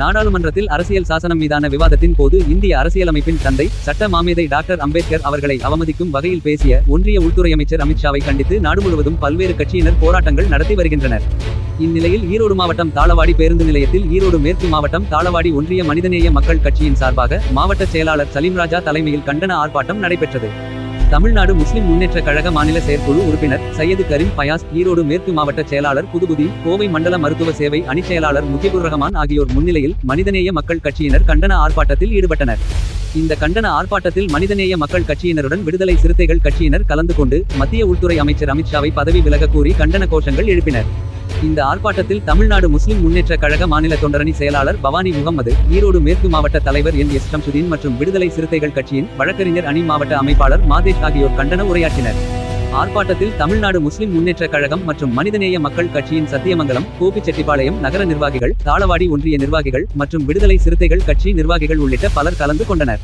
நாடாளுமன்றத்தில் அரசியல் சாசனம் மீதான விவாதத்தின் போது இந்திய அரசியலமைப்பின் தந்தை சட்ட மாமேதை டாக்டர் அம்பேத்கர் அவர்களை அவமதிக்கும் வகையில் பேசிய ஒன்றிய உள்துறை அமைச்சர் அமித்ஷாவை கண்டித்து நாடு முழுவதும் பல்வேறு கட்சியினர் போராட்டங்கள் நடத்தி வருகின்றனர். இந்நிலையில் ஈரோடு மாவட்டம் தாளவாடி பேருந்து நிலையத்தில் ஈரோடு மேற்கு மாவட்டம் தாளவாடி ஒன்றிய மனிதநேய மக்கள் கட்சியின் சார்பாக மாவட்ட செயலாளர் சலீம்ராஜா தலைமையில் கண்டன ஆர்ப்பாட்டம் நடைபெற்றது. தமிழ்நாடு முஸ்லிம் முன்னேற்ற கழக மாநில செயற்குழு உறுப்பினர் சையது கரீம் பயாஸ் ஈரோடு மேற்கு மாவட்ட செயலாளர் புதுபுதி கோவை மண்டல மருத்துவ சேவை அணிச் செயலாளர் முஜிபுர் ரஹமான் ஆகியோர் முன்னிலையில் மனிதநேய மக்கள் கட்சியினர் கண்டன ஆர்ப்பாட்டத்தில் ஈடுபட்டனர். இந்த கண்டன ஆர்ப்பாட்டத்தில் மனிதநேய மக்கள் கட்சியினருடன் விடுதலை சிறுத்தைகள் கட்சியினர் கலந்து கொண்டு மத்திய உள்துறை அமைச்சர் அமித்ஷாவை பதவி விலக கூறி கண்டன கோஷங்கள் எழுப்பினர். இந்த ஆர்ப்பாட்டத்தில் தமிழ்நாடு முஸ்லிம் முன்னேற்ற கழக மாநில தொண்டரணி செயலாளர் பவானி முகமது ஈரோடு மேற்கு மாவட்ட தலைவர் என் எஸ் ஷம்சுதீன் மற்றும் விடுதலை சிறுத்தைகள் கட்சியின் வழக்கறிஞர் அணி மாவட்ட அமைப்பாளர் மாதேஷ் ஆகியோர் கண்டன உரையாற்றினர். ஆர்ப்பாட்டத்தில் தமிழ்நாடு முஸ்லிம் முன்னேற்ற கழகம் மற்றும் மனிதநேய மக்கள் கட்சியின் சத்தியமங்கலம் கோபிச்செட்டிப்பாளையம் நகர நிர்வாகிகள் தாளவாடி ஒன்றிய நிர்வாகிகள் மற்றும் விடுதலை சிறுத்தைகள் கட்சி நிர்வாகிகள் உள்ளிட்ட பலர் கலந்து கொண்டனர்.